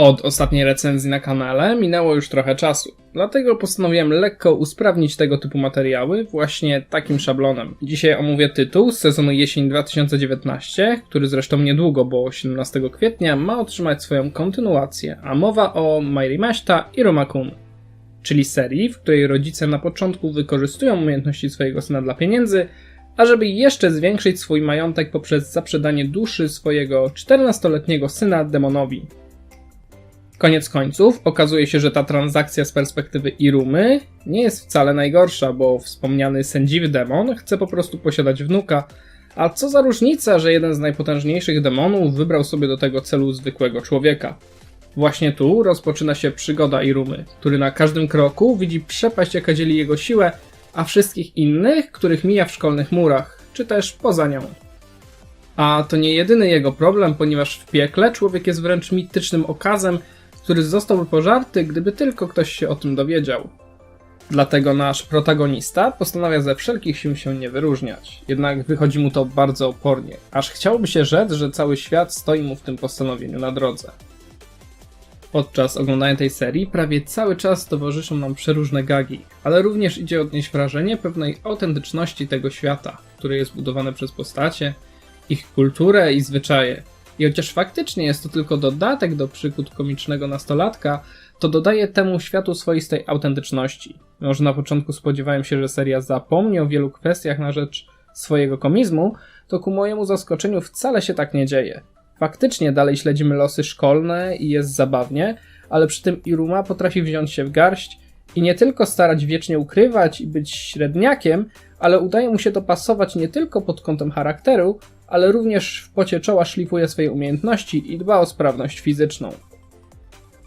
Od ostatniej recenzji na kanale minęło już trochę czasu, dlatego postanowiłem lekko usprawnić tego typu materiały właśnie takim szablonem. Dzisiaj omówię tytuł z sezonu jesień 2019, który zresztą niedługo, bo 17 kwietnia ma otrzymać swoją kontynuację, a mowa o Mairi Mashta i Romakun, czyli serii, w której rodzice na początku wykorzystują umiejętności swojego syna dla pieniędzy, ażeby jeszcze zwiększyć swój majątek poprzez zaprzedanie duszy swojego 14-letniego syna demonowi. Koniec końców okazuje się, że ta transakcja z perspektywy Irumy nie jest wcale najgorsza, bo wspomniany sędziwy demon chce po prostu posiadać wnuka. A co za różnica, że jeden z najpotężniejszych demonów wybrał sobie do tego celu zwykłego człowieka. Właśnie tu rozpoczyna się przygoda Irumy, który na każdym kroku widzi przepaść, jaka dzieli jego siłę, a wszystkich innych, których mija w szkolnych murach, czy też poza nią. A to nie jedyny jego problem, ponieważ w piekle człowiek jest wręcz mitycznym okazem, który zostałby pożarty, gdyby tylko ktoś się o tym dowiedział. Dlatego nasz protagonista postanawia ze wszelkich sił się nie wyróżniać. Jednak wychodzi mu to bardzo opornie, aż chciałoby się rzec, że cały świat stoi mu w tym postanowieniu na drodze. Podczas oglądania tej serii prawie cały czas towarzyszą nam przeróżne gagi, ale również idzie odnieść wrażenie pewnej autentyczności tego świata, który jest budowany przez postacie, ich kulturę i zwyczaje. I chociaż faktycznie jest to tylko dodatek do przygód komicznego nastolatka, to dodaje temu światu swoistej autentyczności. Może na początku spodziewałem się, że seria zapomni o wielu kwestiach na rzecz swojego komizmu, to ku mojemu zaskoczeniu wcale się tak nie dzieje. Faktycznie dalej śledzimy losy szkolne i jest zabawnie, ale przy tym Iruma potrafi wziąć się w garść i nie tylko starać wiecznie ukrywać i być średniakiem, ale udaje mu się to pasować nie tylko pod kątem charakteru, ale również w pocie czoła szlifuje swoje umiejętności i dba o sprawność fizyczną.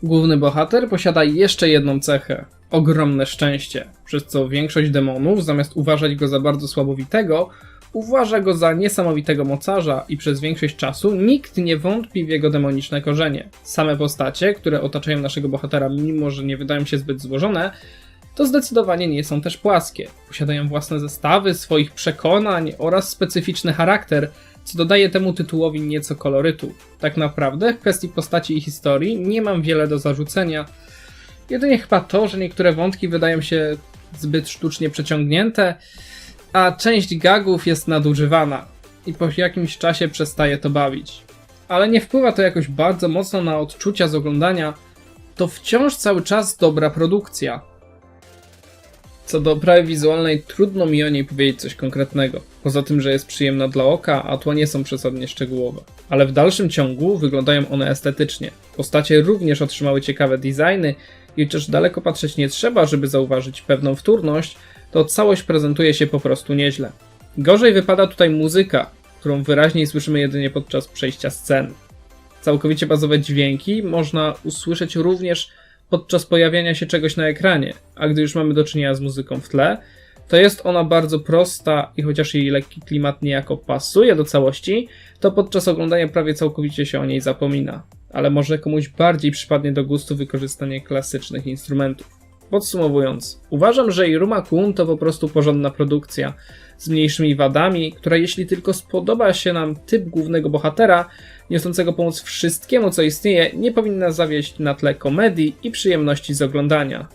Główny bohater posiada jeszcze jedną cechę ogromne szczęście, przez co większość demonów, zamiast uważać go za bardzo słabowitego, uważa go za niesamowitego mocarza i przez większość czasu nikt nie wątpi w jego demoniczne korzenie. Same postacie, które otaczają naszego bohatera, mimo że nie wydają się zbyt złożone, to zdecydowanie nie są też płaskie. Posiadają własne zestawy, swoich przekonań oraz specyficzny charakter, co dodaje temu tytułowi nieco kolorytu. Tak naprawdę w kwestii postaci i historii nie mam wiele do zarzucenia. Jedynie chyba to, że niektóre wątki wydają się zbyt sztucznie przeciągnięte, a część gagów jest nadużywana i po jakimś czasie przestaje to bawić. Ale nie wpływa to jakoś bardzo mocno na odczucia z oglądania, to wciąż cały czas dobra produkcja. Co do oprawy wizualnej, trudno mi o niej powiedzieć coś konkretnego. Poza tym, że jest przyjemna dla oka, a tła nie są przesadnie szczegółowe. Ale w dalszym ciągu wyglądają one estetycznie. Postacie również otrzymały ciekawe designy i chociaż daleko patrzeć nie trzeba, żeby zauważyć pewną wtórność, to całość prezentuje się po prostu nieźle. Gorzej wypada tutaj muzyka, którą wyraźniej słyszymy jedynie podczas przejścia scen. Całkowicie bazowe dźwięki można usłyszeć również podczas pojawiania się czegoś na ekranie, a gdy już mamy do czynienia z muzyką w tle, to jest ona bardzo prosta i chociaż jej lekki klimat niejako pasuje do całości, to podczas oglądania prawie całkowicie się o niej zapomina. Ale może komuś bardziej przypadnie do gustu wykorzystanie klasycznych instrumentów. Podsumowując, uważam, że Iruma Kun to po prostu porządna produkcja z mniejszymi wadami, która jeśli tylko spodoba się nam typ głównego bohatera, niosącego pomoc wszystkiemu co istnieje, nie powinna zawieść na tle komedii i przyjemności z oglądania.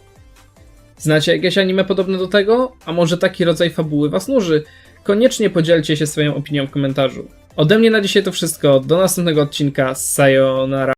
Znacie jakieś anime podobne do tego? A może taki rodzaj fabuły was nuży? Koniecznie podzielcie się swoją opinią w komentarzu. Ode mnie na dzisiaj to wszystko, do następnego odcinka, sayonara.